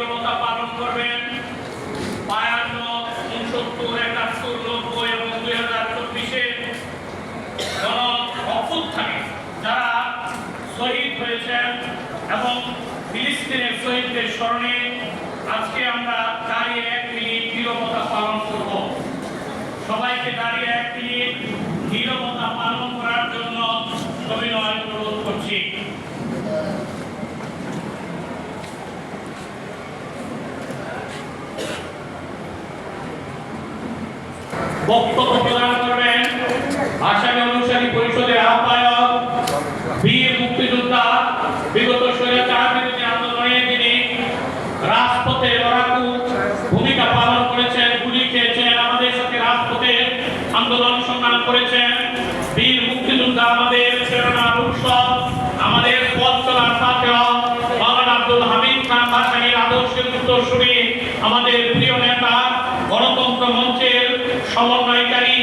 নীরবতা পালন করবেন। বায়ান্ন উনসত্তর একাত্তর, নব্বই এবং দুই হাজার চব্বিশে অভ্যুত্থানে যারা শহীদ হয়েছেন এবং ফিলিস্তিনের শহীদদের স্মরণে আজকে আমরা দাঁড়িয়ে এক মিনিট নীরবতা পালন করব। সবাইকে দাঁড়িয়ে এক মিনিট নীরবতা পালন করার জন্য সবিনয় বক্তব্য প্রদান করবেন। অনুসারী পরিষদের আহ্বায়ক বীর মুক্তিযোদ্ধা, বিগত স্বৈরাচার বিরোধী আন্দোলনে তিনি রাজপথে লড়াকু ভূমিকা পালন করেছেন, গুলি খেয়েছেন, আমাদের সাথে রাজপথে আন্দোলন সংগ্রাম করেছেন। বীর মুক্তিযোদ্ধা আমাদের প্রেরণার আমাদের পথ চলার আব্দুল হামিদ খান ভাসানীর আদর্শের উত্তরসূরি আমাদের প্রিয় নেতা, গণতন্ত্র মঞ্চের সমন্বয়কারী